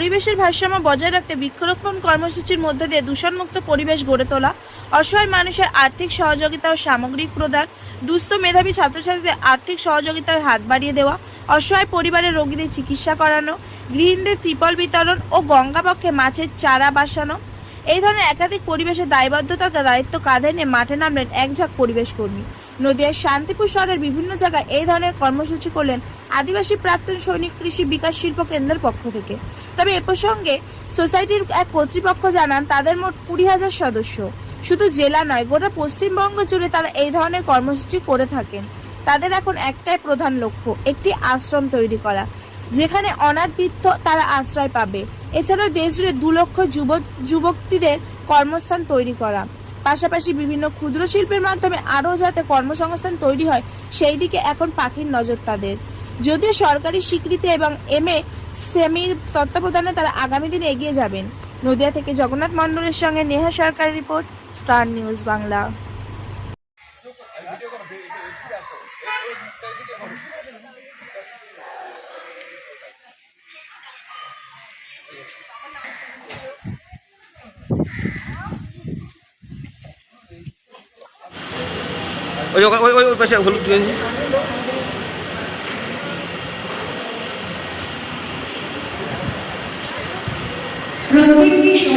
পরিবেশের ভারসাম্য বজায় রাখতে বৃক্ষরোপণ কর্মসূচির মধ্যে দিয়ে দূষণমুক্ত পরিবেশ গড়ে তোলা, অসহায় মানুষের আর্থিক সহযোগিতা ও সামগ্রিক প্রদান, দুস্থ মেধাবী ছাত্রছাত্রীদের আর্থিক সহযোগিতার হাত বাড়িয়ে দেওয়া, অসহায় পরিবারের রোগীদের চিকিৎসা করানো, গৃহিণীদের ত্রিপল বিতরণ ও গঙ্গাপক্ষে মাছের চারা বাসানো। এই ধরনের একাধিক পরিবেশের দায়বদ্ধতার দায়িত্ব কাঁধে নিয়ে মাঠে নামলেন একঝাঁক পরিবেশ কর্মী। নদিয়ার শান্তিপুর শহরের বিভিন্ন জায়গায় এই ধরনের কর্মসূচি করলেন আদিবাসী প্রাক্তন সৈনিক কৃষি বিকাশ শিল্প কেন্দ্রের পক্ষ থেকে। তবে এ প্রসঙ্গে সোসাইটির এক কর্তৃপক্ষ জানান, তাদের মোট কুড়ি হাজার সদস্য। শুধু জেলা নয়, গোটা পশ্চিমবঙ্গ জুড়ে তারা এই ধরনের কর্মসূচি করে থাকেন। তাদের এখন একটাই প্রধান লক্ষ্য, একটি আশ্রম তৈরি করা, যেখানে অনাথ বৃদ্ধ তারা আশ্রয় পাবে। এছাড়াও দেশ জুড়ে দু লক্ষ যুবক, যুবতীদের কর্মস্থান তৈরি করা। পাশাপাশি বিভিন্ন ক্ষুদ্র শিল্পের মাধ্যমে আরও যাতে কর্মসংস্থান তৈরি হয়, সেই দিকে এখন পাখির নজর তাদের। যদিও সরকারি স্বীকৃতি এবং এম এ সেমির তত্ত্বাবধানে তারা আগামী দিনে এগিয়ে যাবেন। নদিয়া থেকে জগন্নাথ মণ্ডলের সঙ্গে Neha Sarkar report, star news Bangla. ওই ওখানে- ওই ওই ওই পাশে হলুদ গেঞ্জি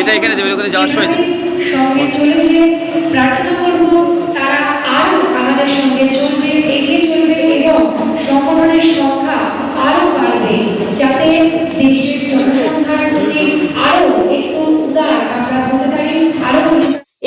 এটা এখানে দেবে, ওখানে যাওয়ার সময় দেবে। সঙ্গে চলেছে প্রার্থনা করব, তারা আরও আমাদের সঙ্গে চলবে, এগিয়ে চলবে এবং সংগঠনের সংখ্যা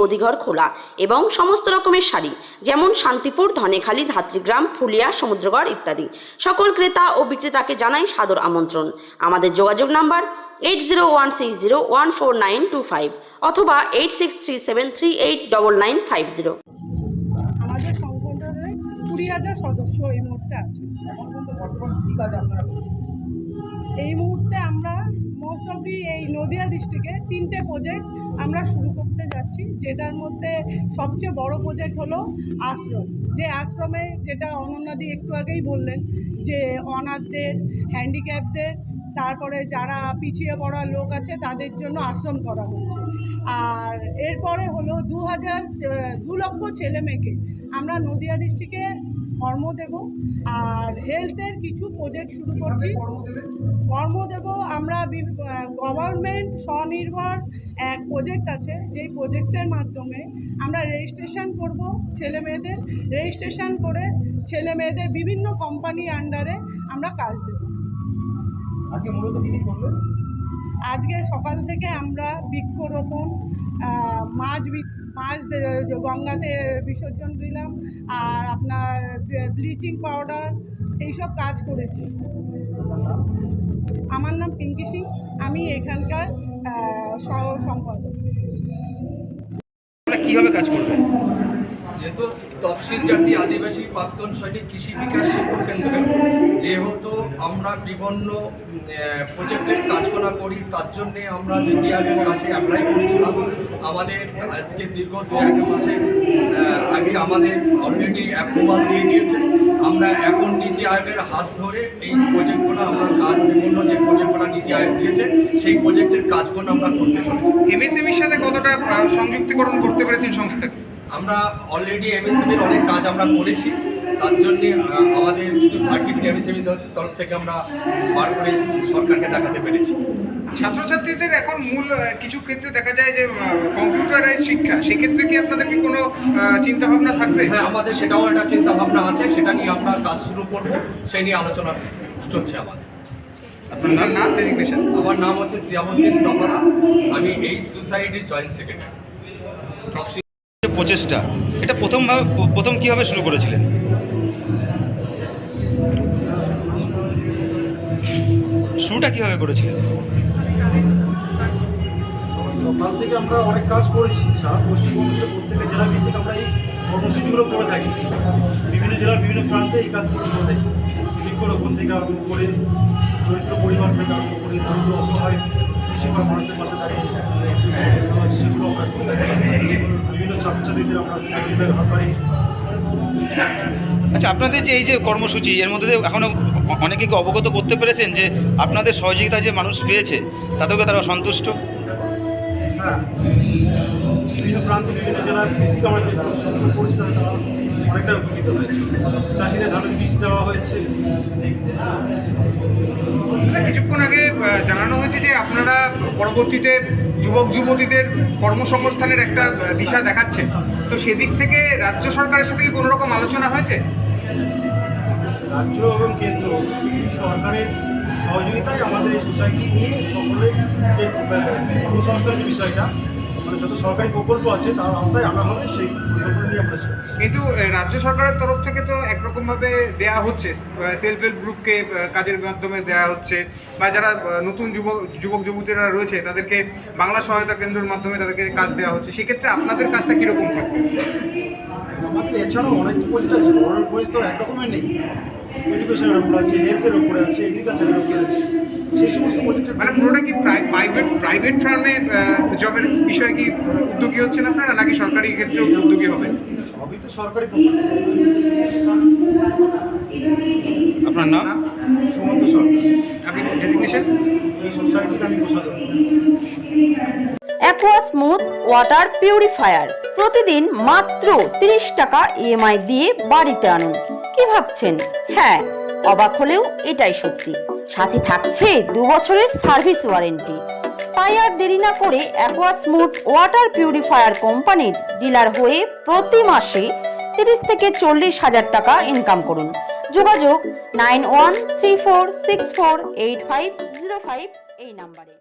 গদিঘর খোলা এবং সমস্ত রকমের শাড়ি, যেমন শান্তিপুর, ধনেখালি, ধাত্রীগ্রাম, ফুলিয়া, সমুদ্রগড় ইত্যাদি। সকল ক্রেতা ও বিক্রেতাকে জানাই সাদর আমন্ত্রণ। আমাদের যোগাযোগ number eight zero one six zero one four nine two five অথবা eight six three seven three eight double nine five zero আমাদের সংগঠনে কুড়ি হাজার সদস্য এই মুহূর্তে আছে। এই মুহূর্তে মোস্ট দি এই নদিয়া ডিস্ট্রিক্টে তিনটে প্রজেক্ট আমরা শুরু করতে যাচ্ছি, যেটার মধ্যে সবচেয়ে বড় প্রজেক্ট হলো আশ্রম। যে আশ্রমে যেটা অনন্যাদি একটু আগেই বললেন, যে অনাথদের হ্যান্ডিক্যাপদের তারপরে যারা পিছিয়ে পড়া লোক আছে, তাদের জন্য আশ্রম করা হচ্ছে। আর এরপরে হলো দু হাজার দু লক্ষ ছেলেমেয়েকে আমরা নদিয়া ডিস্ট্রিক্টে কর্ম দেব। আর হেলথের কিছু প্রজেক্ট শুরু করছি। কর্ম দেব আমরা গভর্নমেন্ট স্বনির্ভর এক প্রজেক্ট আছে। যেই প্রজেক্টের মাধ্যমে আমরা রেজিস্ট্রেশন করব ছেলে মেয়েদের। রেজিস্ট্রেশন করে ছেলে মেয়েদের বিভিন্ন কোম্পানির আন্ডারে আমরা কাজ দেব। আজকে মূলত কি কি আজকে সকাল থেকে আমরা বৃক্ষরোপণ মাছ বি- মাছ গঙ্গাতে বিসর্জন দিলাম আর আপনার ব্লিচিং পাউডার, এইসব কাজ করেছি। আমার নাম পিঙ্কি সিং, আমি এখানকার সহ সম্পাদক কীভাবে কাজ করবেন যেহেতু তফসিল জাতি আদিবাসী প্রাক্তন সৈনিক কৃষি বিকাশ শিল্প কেন্দ্রে, যেহেতু আমরা বিভিন্ন প্রজেক্টের কাজকর্ম করি, তার জন্যে আমরা নীতি কাছে অ্যাপ্লাই করেছিলাম। আমাদের আজকে দীর্ঘ দু এক মাসে আগে আমাদের অলরেডি অ্যাপ্রুভাল দিয়ে দিয়েছে। আমরা এখন নীতি আয়োগের হাত ধরে এই প্রজেক্টগুলো আমরা কাজ, বিভিন্ন যে প্রজেক্টগুলো নীতি আয়োগ দিয়েছে, সেই প্রজেক্টের কাজগুলো আমরা করতে চলেছি। এমএসএমইর সাথে কতটা সংযুক্তিকরণ করতে পেরেছেন সংস্থাকে আমরা অলরেডি এমএসএমির অনেক কাজ আমরা করেছি। তার জন্যে আমাদের কিছু সার্টিফিকেট এমএসএমি তরফ থেকে আমরা বার করে সরকারকে দেখাতে পেরেছি। ছাত্রছাত্রীদের এখন মূল কিছু ক্ষেত্রে দেখা যায় যে কম্পিউটারাইজ শিক্ষা সেক্ষেত্রে কি আপনাদের কি কোনো চিন্তা ভাবনা থাকবে? হ্যাঁ আমাদের সেটাও একটা চিন্তা ভাবনা আছে সেটা নিয়ে আমরা কাজ শুরু করব সেই নিয়ে আলোচনা চলছে আমাদের। আপনার নাম- ডেজিগনেশন আমার নাম হচ্ছে সিয়ামুদ্দিন তপরা আমি এই সোসাইটির জয়েন্ট সেক্রেটারি প্রচেষ্টা এটা প্রথমভাবে প্রথম কীভাবে শুরু করেছিলেন? শুরুটা কীভাবে করেছিলেন? সকাল থেকে আমরা অনেক কাজ করেছি। সারা পশ্চিমবঙ্গের প্রত্যেকটা জেলা ভিত্তিক আমরা এই কর্মসূচিগুলো করে থাকি। বিভিন্ন জেলার বিভিন্ন প্রান্তে এই কাজগুলো করে থাকি। বৃক্ষরোপণ থেকে আরম্ভ করে দরিদ্র পরিবার থেকে আরম্ভ করে দরিদ্র অসহায় কৃষিকর মানুষদের পাশে দাঁড়িয়ে আচ্ছা আপনাদের যে এই যে কর্মসূচি, এর মধ্যে দিয়ে এখনও অনেকে কি অবগত করতে পেরেছেন যে আপনাদের সহযোগিতা যে মানুষ পেয়েছে তাদেরকে তারা সন্তুষ্ট? হ্যাঁ বিভিন্ন প্রান্তে বিভিন্ন জেলার অনেকটা উপকৃত হয়েছে চাষিদের ধানের বীজ দেওয়া হয়েছে কিছুক্ষণ আগে জানানো হয়েছে যে আপনারা পরবর্তীতে যুবক যুবতীদের কর্মসংস্থানের একটা দিশা দেখাচ্ছে। তো সেদিক থেকে রাজ্য সরকারের সাথে কি কোনো রকম আলোচনা হয়েছে? রাজ্য এবং কেন্দ্র সরকারের সহযোগিতায় আমাদের এই সোসাইটি নিয়ে সকলের যে কর্মসংস্থানের বিষয়টা মানে যত সরকারি প্রকল্প আছে, তার আওতায় আনা কিন্তু রাজ্য সরকারের তরফ থেকে তো একরকমভাবে দেয়া হচ্ছে সেলফ হেল্প গ্রুপকে কাজের মাধ্যমে দেয়া হচ্ছে, বা যারা নতুন যুবক যুবক যুবতীরা রয়েছে, তাদেরকে বাংলা সহায়তা কেন্দ্রের মাধ্যমে তাদেরকে কাজ দেওয়া হচ্ছে, সেক্ষেত্রে আপনাদের কাজটা কীরকম থাকবে? এছাড়াও অনেক প্রজেক্ট আছে। ওনার প্রজেক্ট তো একরকমের নেই। এডুকেশনের উপর আছে হেলথের উপরে আছে এগ্রিকালচারের উপরে আছে। সেই সমস্ত প্রজেক্টের মানে পুরোটা কি প্রাইভেট প্রাইভেট ফার্মে জবের বিষয়ে কি উদ্যোগী হচ্ছেন আপনারা নাকি সরকারি ক্ষেত্রে উদ্যোগী হবেন? সবই তো সরকারি আপনার নাম? সুমন্ত সরকার। আপনি ডেজিগনেশন এই সোসাইটিতে আমি কোষাধ্যক্ষ অ্যাকোয়া স্মুথ ওয়াটার পিউরিফায়ার প্রতিদিন মাত্র 30 টাকা ইএমআই দিয়ে বাড়িতে আনুন। কি ভাবছেন? হ্যাঁ অবাক হলেও এটাই সত্যি। সাথে থাকছে দু বছরের সার্ভিস ওয়ারেন্টি। তাই আর দেরি না করে অ্যাকোয়া স্মুথ ওয়াটার পিউরিফায়ার কোম্পানির ডিলার হয়ে প্রতি মাসে তিরিশ থেকে চল্লিশ হাজার টাকা ইনকাম করুন। যোগাযোগ nine one three four six four eight five zero five এই নাম্বারে।